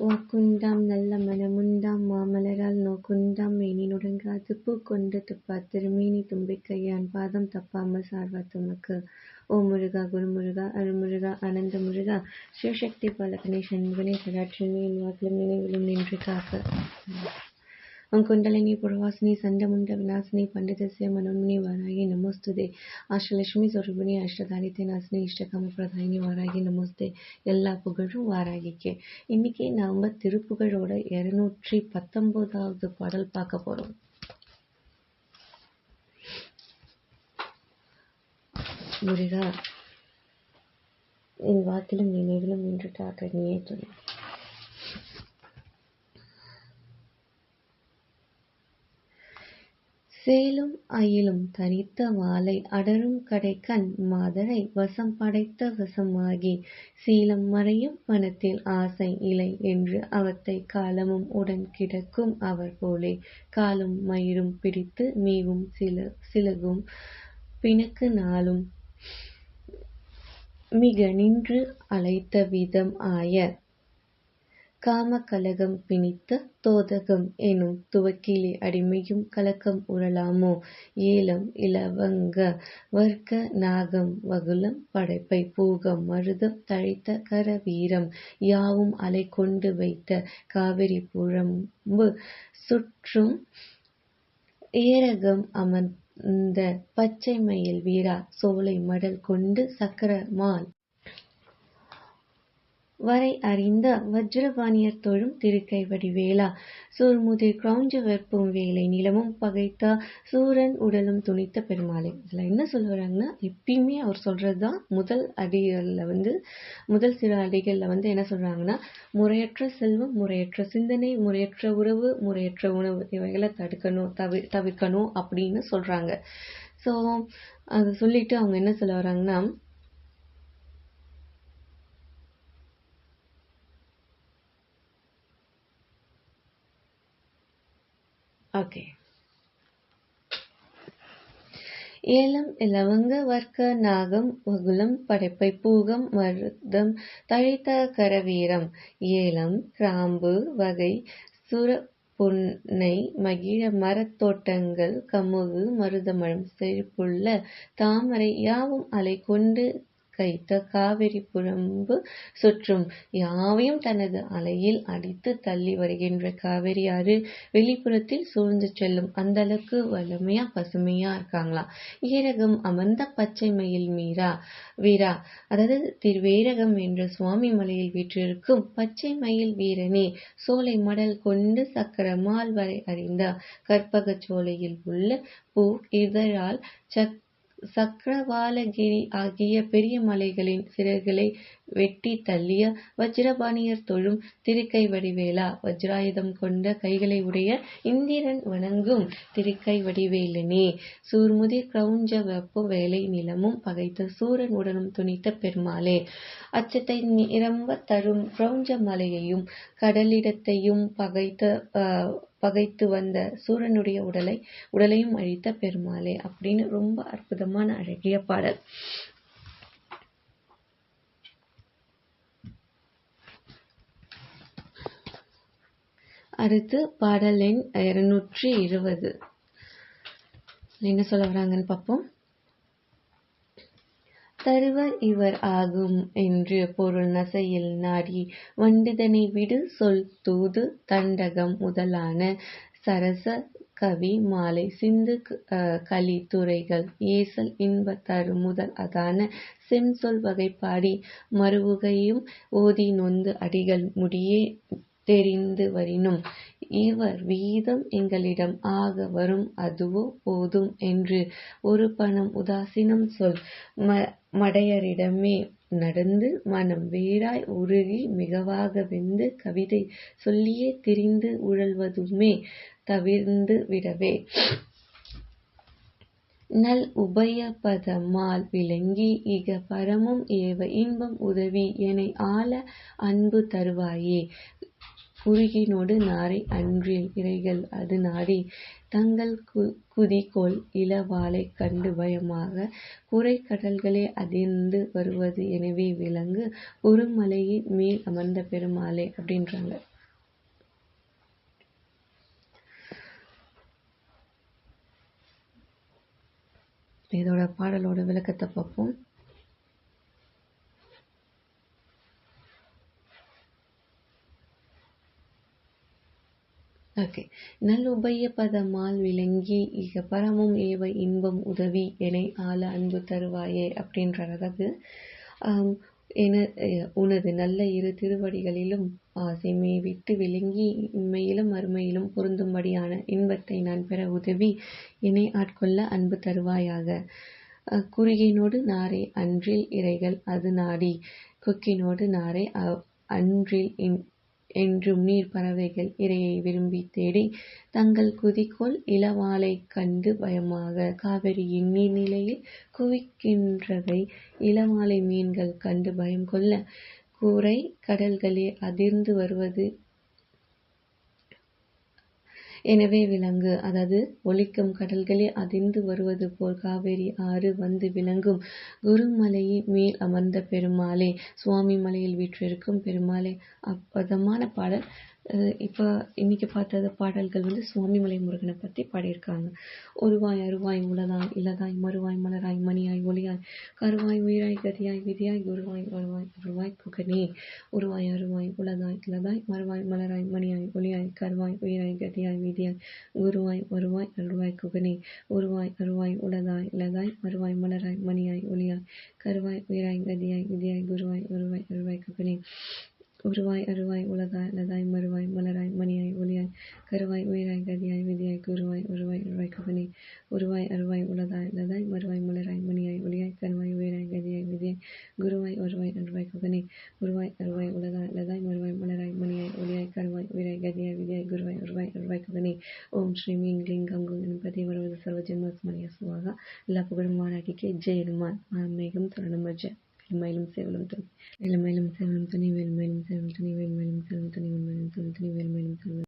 வாக்குண்டாம் நல்ல மனமுண்டாம் மாமலரால் நோக்குண்டாம் மேனி நுடங்காது பூக்கொண்டு துப்பாத் திருமேனி தும்பிக்கையான் பாதம் தப்பாமல் சார்வார் தமக்கு. ஓ முருகா குருமுருகா அருள்முருகா அனந்த முருகா சிவசக்தி பாலகனே சண்முகனே சதாட்சணி என் வாக்கிலும் நினைவிலும் நின்று காக்க. ஓம் குண்டலினி புரவாசினி சண்டமுண்ட விநாசினி பண்டிதசிய மனோன்மணி வாராகி நமோஸ்துதே. அஷ்டலட்சுமி சொரூபிணி அஷ்டதாரித்தை நாசினி இஷ்டகாம பிரதாயினி வாராகி நமோஸ்தே. எல்லா புகழும் வாராகிக்கே. இன்னைக்கு நாம திருப்புகழோட இருநூற்றி பத்தொன்பதாவது பாடல் பார்க்க போறோம். முருகா என் வாக்கிலும் நினைவிலும் நின்று காக்க நீயே சேலும் அயிலும் தனித்த மாலை அடரும் கடைக்கண் மாதரை வசம் படைத்த வசமாகி. சீலம் மறையும் மனத்தில் ஆசை இலை என்று அவத்தை காலமும் உடன் கிடக்கும் அவர் போலே. காலும் மயிரும் பிடித்து மீவும் சில சிலகும் பிணக்கு நாளும் மிக நின்று அழைத்த விதம் ஆய. காமக்கலகம் பிணித்த தோதகம் எனும் துவக்கிலே அடிமையும் கலக்கம் உறலாமோ ஏலம் இலவங்க வர்க்க நாகம் வகுலம் படைப்பை பூகம் மருதம் தழைத்த கரவீரம் யாவும் அலை கொண்டு வைத்த காவிரி புழம்பு சுற்றும் ஏரகம் அமர்ந்த பச்சை மயில் வீரா சோலை மடல் கொண்டு சக்கர மால் வரை அறிந்த வஜ்ரபாணியர் தொழும் திருக்கை வேளா சூர்முதிர் கிரௌஞ்ச வெப்பும் வேலை நிலமும் பகைத்த சூரன் உடலும் துணித்த பெருமாளை. இதில் என்ன சொல்ல எப்பயுமே அவர் சொல்றதுதான் முதல் அடிகளில் வந்து முதல் சில அடிகளில் வந்து என்ன சொல்றாங்கன்னா முறையற்ற செல்வம் முறையற்ற சிந்தனை முறையற்ற உறவு முறையற்ற உணவு. இவைகளை தடுக்கணும் தவி தவிர்க்கணும் அப்படின்னு சொல்றாங்க. ஸோ அதை சொல்லிட்டு அவங்க என்ன சொல்ல வராங்கன்னா ஓகே ஏலம் இலவங்க வர்க்க நாகம் வகுலம் படைப்பை பூகம் மருதம் தழைத்த கரவீரம். ஏலம் கிராம்பு வகை சுர புன்னை மகிழ மரத்தோட்டங்கள் கமுகு மருதமரம் செழிப்புள்ள தாமரை யாவும் அலை கொண்டு கைத்த காவிரி புறம்பு சுற்றும். யாவையும் தனது அலையில் அடித்து தள்ளி வருகின்ற காவிரி ஆறு வெளிப்புறத்தில் சூழ்ந்து செல்லும். அந்த அளவுக்கு வலிமையா பசுமையா இருக்காங்களாம் ஈரகம் அமர்ந்த பச்சை மயில் மீரா வீரா. அதாவது திருவேரகம் என்ற சுவாமி மலையில் வீற்றிருக்கும் பச்சை மயில் வீரனே சோலை மடல் கொண்டு சக்கரமால் வரை அறிந்த கற்பக சோலையில் உள்ள பூ இதழால் சக் சக்கரவாலகிரி ஆகிய பெரிய மலைகளின் சிறகுகளை வெட்டி தள்ளிய வஜ்ரபாணியர் தொழும் திருக்கை வடிவேலா வஜ்ராயுதம் கொண்ட கைகளை உடைய இந்திரன் வணங்கும் திருக்கை வடிவேலனே. சூர்முதி கிரௌஞ்ச வெப்ப வேலை நிலமும் பகைத்த சூரன் உடனும் துணித்த பெருமாளே. அச்சத்தை நிரம்ப தரும் கிரௌஞ்ச மலையையும் கடலிடத்தையும் பகைத்த பகைத்து வந்த சூரனுடைய உடலை உடலையும் அழித்த பெருமாளே அப்படின்னு ரொம்ப அற்புதமான அழகிய பாடல். அடுத்து பாடல் எண் இருநூற்றி இருபது. என்ன சொல்ல வராங்கன்னு பார்ப்போம். தருவர் இவர் ஆகும் என்று பொருள் நசையில் நாடி வண்டிதனை விடு சொல் தூது தண்டகம் முதலான சரச கவி மாலை சிந்து களி துறைகள் ஏசல் இன்ப தரு முதல் அதான செம்சொல் வகைப்பாடி மறுவுகையும் ஓதி நொந்து அடிகள் முடியே தெரிந்து வரினும் இவர் வீதம் எங்களிடம் ஆக வரும் அதுவோ போதும் என்று ஒரு பணம் உதாசீனம் சொல். மடையரிடமே நடந்து மனம் வேறாய் உருகி மிகவாக வெந்து கவிதை சொல்லியே திரிந்து உழல்வதுமே தவிர்ந்து விடவே. நல் உபயபதமால் விளங்கி இக பரமும் ஏவ இன்பம் உதவி என ஆள அன்பு தருவாயே. குறுகினொடு நாரை அன்றில் இறைகள் அது நாடி. தங்கள் குதிகொள் இளவாளை கண்டு பயமாக குரைக் கடல்களே அதிர்ந்து வருவது எனவே விளங்கு மலையின் மேல் அமர்ந்த பெருமாளே அப்படின்றாங்க. இதோட பாடலோட விளக்கத்தை பார்ப்போம். ஓகே நல்லுபய பதமால் விளங்கி இக பரமும் ஏவ இன்பம் உதவி என ஆள அன்பு தருவாயே அப்படின்றார். என உனது நல்ல இரு திருவடிகளிலும் ஆசைமை விட்டு விளங்கி இம்மையிலும் அருமையிலும் பொருந்தும்படியான இன்பத்தை நான் பெற உதவி இணை ஆட்கொள்ள அன்பு தருவாயாக. குறுகினோடு நாரே அன்றில் இறைகள் அது நாடி கொக்கினோடு நாரே அன்றில் என்றும் நீர் பறவைகள் இரையை விரும்பி தேடி தங்கள் குதிக்கோள் இளவாலை கண்டு பயமாக காவிரியின் நீர்நிலையில் குவிக்கின்றவை இளவாலை மீன்கள் கண்டு பயம் கொள்ள கூரை கடல்களே அதிர்ந்து வருவது எனவே விலங்கு அதாவது ஒலிக்கும் கடல்களே அதிர்ந்து வருவது போல் காவேரி ஆறு வந்து விளங்கும். குருமலையின் மேல் அமர்ந்த பெருமாளே சுவாமி மலையில் வீற்றிருக்கும் பெருமாளே அப்பதமான பாடல். இப்போ இன்னைக்கு பார்த்தது பாடல்கள் வந்து சுவாமிமலை முருகனை பற்றி பாடியிருக்காங்க ஒருவாய் அருவாய் உலதாய் இலதாய் மறுவாய் மலராய் மணியாய் ஒளியாய் கருவாய் உயிராய் கதியாய் விதியாய் குருவாய் வருவாய் அருவாய் புகனே. உருவாய் அருவாய் உலதாய் இலதாய் மறுவாய் மலராய் மணியாய் ஒளியாய் கருவாய் உயிராய் கதியாய் விதியாய் குருவாய் வருவாய் அருவாய் குகனே உருவாய் அருவாய் உலதாய் இலதாய் மறுவாய் மலராய் மணியாய் ஒளியாய் கருவாய் உயிராய் கதியாய் விதியாய் குருவாய் வருவாய் அருவாய் குகனே உருவாய் அருவாய் உலகாய் லதாய் மறுவாய் மலராய் மணியாய் ஒளியாய் கருவாய் உயிராய் கதியாய் விதியாய் குருவாய் உருவாய் அருவாய் குகனே உருவாய் அருவாய் உலகாய் லதாய் மறுவாய் மலராய் மணியாய் ஒளியாய் கருவாய் உயிராய் கதியாய் விதியாய் குருவாய் உருவாய் அருவாய் குகனே உருவாய் அருவாய் உலகாய் லதாய் மறுவாய் மலராய் மணியாய் ஒளியாய் கருவாய் உயிராய் கதியாய் விதியாய் குருவாய் உருவாய் அருவாய் குகனே ஓம் ஸ்ரீ மீன் லிங் கங்கு என்பதை வருவது சர்வ ஜென்மஸ்மரிய சுவாக எல்லா புகழும் மாறாக்கிக்கு ஜெய் ஹனுமான் மேகம் தருணம் ஜெய் வெல்மயிலும் சேவலும் துணி வெல்மயிலும் சேவலும் துணி வெல்மயிலும் சேவலும் துணி வெல்மயிலும் சேவலும் துணி வெல்மயிலும் சேவலும் துணி வெல்மயிலும் சேவலும்